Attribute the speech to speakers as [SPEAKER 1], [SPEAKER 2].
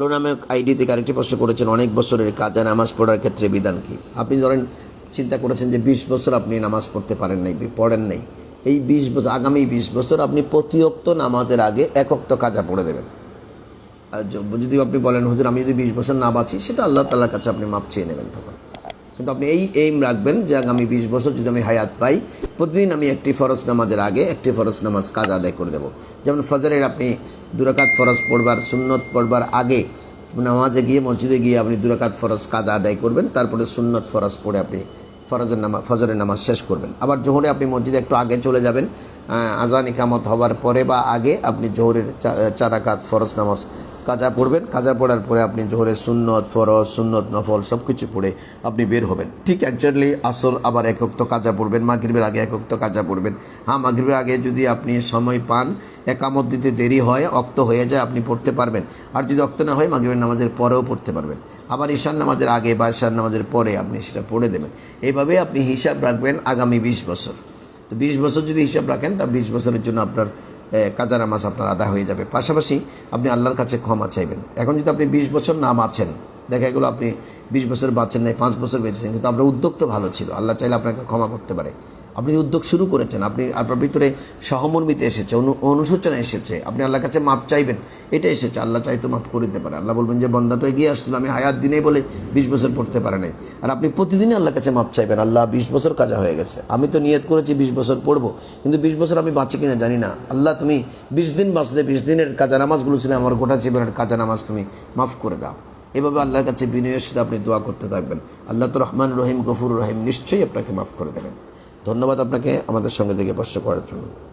[SPEAKER 1] ভালো নামে আইডি থেকে আরেকটি প্রশ্ন করেছেন, অনেক বছরের কাজে নামাজ পড়ার ক্ষেত্রে বিধান কি? আপনি ধরেন চিন্তা করেছেন যে বিশ বছর আপনি নামাজ পড়তে পারেন নাই, পড়েন নাই। এই বিশ বছর আগামী বিশ বছর আপনি প্রতিয়ক্ত নামাজের আগে একক্ত কাজা পড়ে দেবেন। আর যদি আপনি বলেন, হুজুর, আমি যদি বিশ বছর না বাঁচি, সেটা আল্লাহ তালার কাছে আপনি মাপ চেয়ে নেবেন তখন। কিন্তু আপনি এই এইম রাখবেন যে আগামী বিশ বছর যদি আমি হায়াত পাই, প্রতিদিন আমি একটি ফরজ নামাজের আগে একটি ফরজ নামাজ কাজ আদায় করে দেবো। যেমন ফজরের আপনি দুরাকাত ফরজ পড়বার, সুন্নত পড়বার আগে নামাজে গিয়ে মসজিদে গিয়ে আপনি দুরাকাত ফরজ কাজ আদায় করবেন, তারপরে সুন্নত ফরজ পড়ে আপনি ফরজের নামাজ ফজরের নামাজ শেষ করবেন। আবার জোহরে আপনি মসজিদে একটু আগে চলে যাবেন আজান ইকামত হওয়ার পরে বা আগে আপনি জোহরের চারাকাত ফরজ নামাজ কাজা পড়বেন। কাজা পড়ার পরে আপনি জোহরের সুন্নত, ফরজ, সুন্নত, নফল সব কিছু পড়ে আপনি বের হবেন। ঠিক একজাক্টলি আসর আবার একক্ত কাজা পড়বেন, মাগরিবের আগে একক্ত কাজা পড়বেন। হ্যাঁ মাগরিবের আগে যদি আপনি সময় পান একামত দিতে দেরি হয় অক্ত হয়ে যায়, আপনি পড়তে পারবেন। আর যদি অক্ত না হয়, মাগরিবের নামাজের পরেও পড়তে পারবেন। আবার ঈশান নামাজের আগে বা ঈশান নামাজের পরে আপনি সেটা পড়ে দেবেন। এইভাবে আপনি হিসাব রাখবেন আগামী বিশ বছর। তো বিশ বছর যদি হিসাব রাখেন তা বিশ বছরের জন্য আপনার কাজা নামাজ আপনার আদা হয়ে যাবে। পাশাপাশি আপনি আল্লাহর কাছে ক্ষমা চাইবেন। এখন যদি আপনি বিশ বছর না বাঁচেন, দেখা গেলো আপনি বিশ বছর বাঁচেন নাই, পাঁচ বছর বেঁচেছেন, কিন্তু আপনার উদ্যোগ তো ভালো ছিল, আল্লাহ চাইলে আপনাকে ক্ষমা করতে পারে। আপনি উদ্যোগ শুরু করেছেন, আপনি আপনার ভিতরে সহমর্মিতে এসেছে, অনু, অনুশোচনা এসেছে, আপনি আল্লাহর কাছে মাপ চাইবেন, এটা এসেছে, আল্লাহ চাইতো মাপ করে দিতে পারে। আল্লাহ বলবেন যে বন্ধাটা এগিয়ে আসছিল, আমি হায়াত দিনে বলে বিশ বছর পড়তে পারে নাই। আর আপনি প্রতিদিনই আল্লাহর কাছে মাপ চাইবেন, আল্লাহ, বিশ বছর কাজা হয়ে গেছে। আমি তো নিয়ত করেছি বিশ বছর পড়ব, কিন্তু বিশ বছর আমি বাঁচি কিনা জানি না। আল্লাহ, তুমি বিশ দিন বাঁচলে, বিশ দিনের কাজা নামাজগুলো ছিল, আমার গোটা জীবনের কাজা নামাজ তুমি মাফ করে দাও। এভাবে আল্লাহর কাছে বিনয়ের সাথে আপনি দোয়া করতে থাকবেন। আল্লাহ তো রহমান রহিম, গফুর রহিম, নিশ্চয়ই আপনাকে মাফ করে দেবেন। ধন্যবাদ আপনাকে আমাদের সঙ্গে থেকে প্রশ্ন করার জন্য।